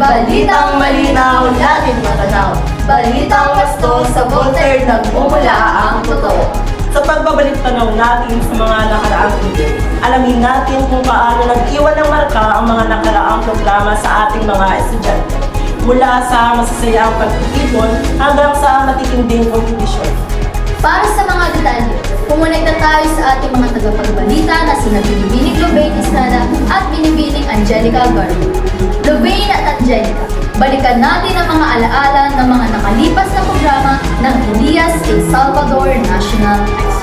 Balitang malinaw, laging matanaw. Balitang wasto, sa Voltaire nagmumula ang totoo. Sa pagbabalik tanaw natin sa mga nakaraang video, alamin natin kung paano nag-iwan ng marka ang mga nakaraang programa sa ating mga estudyante. Mula sa masasayang pagtitipon hanggang sa matitinding kompetisyon. Para sa mga detalye, pumunta tayo sa ating mga tagapagbalita na sina Binibining Lobain Estrada at Binibining Angelica Garbo. Lobain at Angelica, balikan natin ang mga alaala ng mga nakalipas na programa ng Elias A. Salvador National High.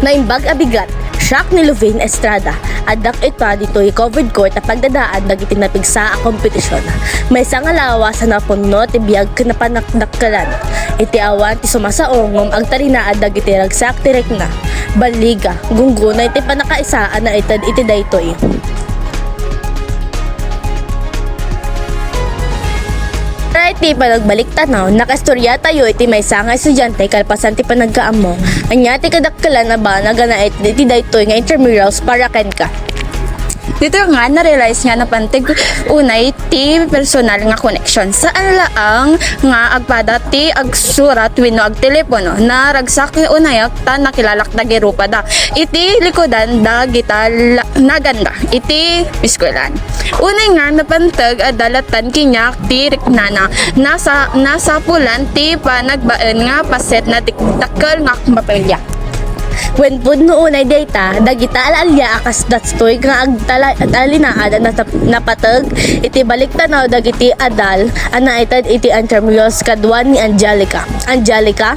Naimbag abigat, shock ni Louvain Estrada. Adak ito dito covered court na pagdadaan dagiti napigsa a kompetisyon. May isang alawa sa napuno ti biyag kanapanakdakkalan. Iti awan ti sumasaongom ang tarinaan dagiti ragsak tirek na. Baliga, gungguna iti panakaisaan na itad iti daytoy. Right, ti panagbalik tanaw, nakastorya tayo iti may sanga estudyante kalpasan ti panagkaamo. Anya ti kadakkalan na ba na gana iti daytoy nga intramurals para ken ka. Dito nga, na-realize nga na pantig unay ti personal nga connection. Saan laang nga agpada ti agsurat wino ag telepono na ragsak ni unayak ta nakilalak da girupa da. Iti likodan da gita naganda. Iti piskwelan. Unay nga napantag adalatan kinyak ti riknana. Nasa, nasa pulan ti panagbaen nga paset na tiktakal nga mapelya. When pud noon ay data, dagita alalya akas datstoy nga agtala talinaad na napatag. Iti balik tanaw dagiti adal. Ana itad iti intramurals kadwan ni Angelica. Angelica,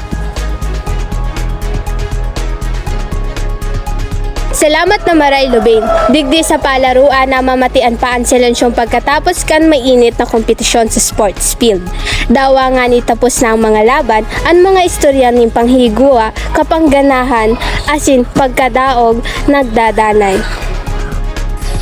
Salamat na Maray Lubin. Digdi sa palaruan na mamatian pa ang silensyong pagkatapos kan mainit na kompetisyon sa sports field. Dawa nga ni tapos na ang mga laban, ang mga istorya ng panghigua, kapangganahan, asin pagkadaog, nagdadanay.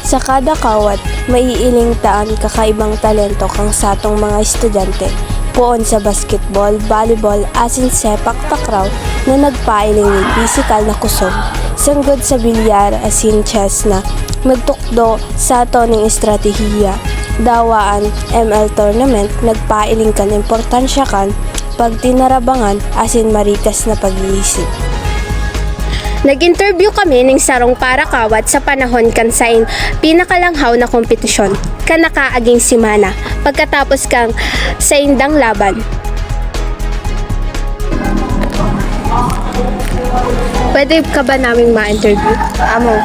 Sa kada kawat, maiiling taan kakaibang talento kang satong mga estudyante. Puon sa basketball, volleyball, asin sepak takraw na nagpailing ng physical na kusog. Sanggod sa bilyar, asin chess na nagtukdo sa toning estratehiya. Dawaan, ML tournament, nagpailing kan importansya kan pag tinarabangan asin marikas na pag-iisip. Nag-interview kami ng sarong para kawat sa panahon kan sain pinakalanghaw na kompetisyon, kanakaaging simana, pagkatapos kang sa indang laban. Pwede ka ba naming ma-interview? Amo.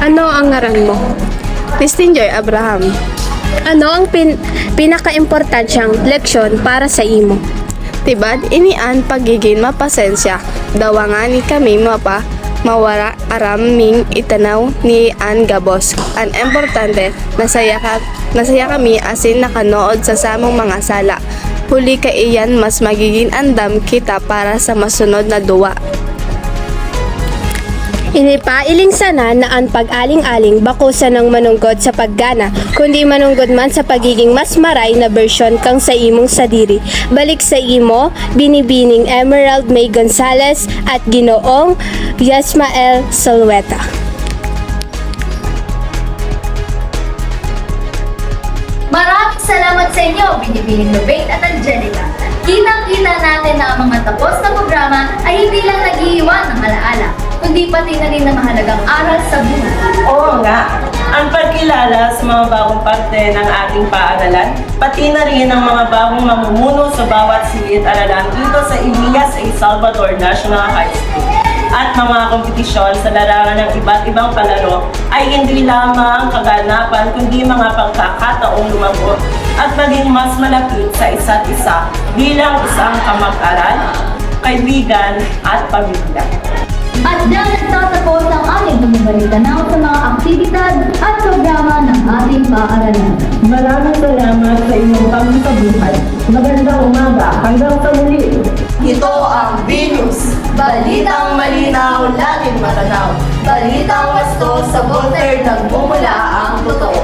Ano ang ngaran mo? Christine Joy Abraham. Ano ang pin pinaka-importansyang leksyon para sa imo? Tibad, inian pagiging mapasensya. Dawa nga ni kami mapa mawara araming itanaw ni An Gabos. Ang importante, nasaya, ka, nasaya kami asin nakanood sa samong mga sala. Huli ka iyan mas magiging andam kita para sa masunod na duwa. Inipailing sana na ang pag-aling-aling bakusa ng manunggod sa paggana, kundi manunggod man sa pagiging mas maray na bersyon kang sa imong sadiri. Balik sa imo, binibining Emerald May Gonzales at ginoong Yasmael Salweta. Maraming salamat sa inyo, Binibining Lobain at Angelica. Kitang-kita natin na ang mga tapos na programa ay hindi lang nag-iiwan ng alaala, kundi pati na rin ng mahalagang aral sa buhay. Oo nga, ang pagkilala sa mga bagong parte ng ating paaralan, pati na rin ang mga bagong mamumuno sa bawat silid-aralan dito sa Elias A. Salvador National High School. At mga kompetisyon sa larangan ng iba't ibang palaro ay hindi lamang kaganapan kundi mga pagkakataong lumago at maging mas malapit sa isa't isa bilang isang kamag-aral, kaibigan at pamilya. At dyan nagtatapos ang aming na sa mga aktibidad at programa ng ating paaralan. Maraming salamat sa inyong pagsabuhay. Magandang umaga. Hanggang sa muli. Ito ang Venus. Balitang malinaw, laging matanaw. Balitang wasto, sa Voltaire nagmumula ang totoo.